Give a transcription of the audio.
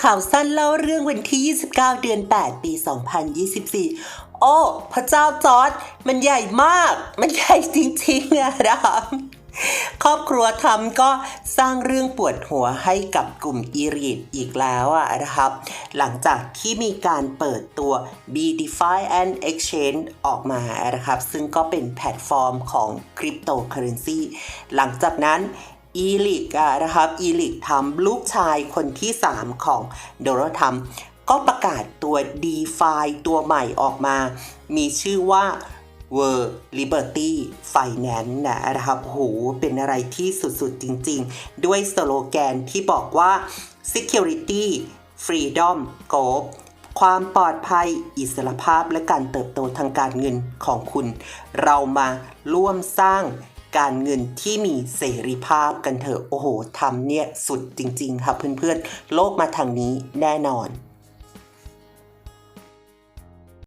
ข่าวสั้นเล่าเรื่องวันที่ 29 เดือน 8 ปี 2024 โอ้ พระเจ้าจอร์ดมันใหญ่มาก มันใหญ่จริงๆอะนะครับ ครอบครัวทำก็สร้างเรื่องปวดหัวให้กับกลุ่มอีรีดอีกแล้วอะนะครับ หลังจากที่มีการเปิดตัว b d e f i and Exchange ออกมานะครับ ซึ่งก็เป็นแพลตฟอร์มของคริปโตเคอเรนซีหลังจากนั้น อีลิกอะนะครับ อีลิกทำลูกชายคนที่ 3 ของโดโรทัมก็ประกาศตัว d e f i ตัวใหม่ออกมา มีชื่อว่า World Liberty Finance นะครับโหเป็นอะไรที่สุดๆจริงๆ ด้วยสโลแกนที่บอกว่า Security Freedom g o ความปลอดภัยอิสรภาพและการเติบโตทางการเงินของคุณ เรามาร่วมสร้าง การเงินที่มีเสรีภาพกันเถอะโอ้โหทำเนี่ยสุดจริง ๆ ค่ะเพื่อนๆ โลกมาทางนี้แน่นอน